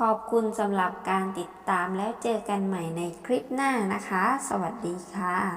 ขอบคุณสำหรับการติดตามแล้วเจอกันใหม่ในคลิปหน้านะคะ สวัสดีค่ะ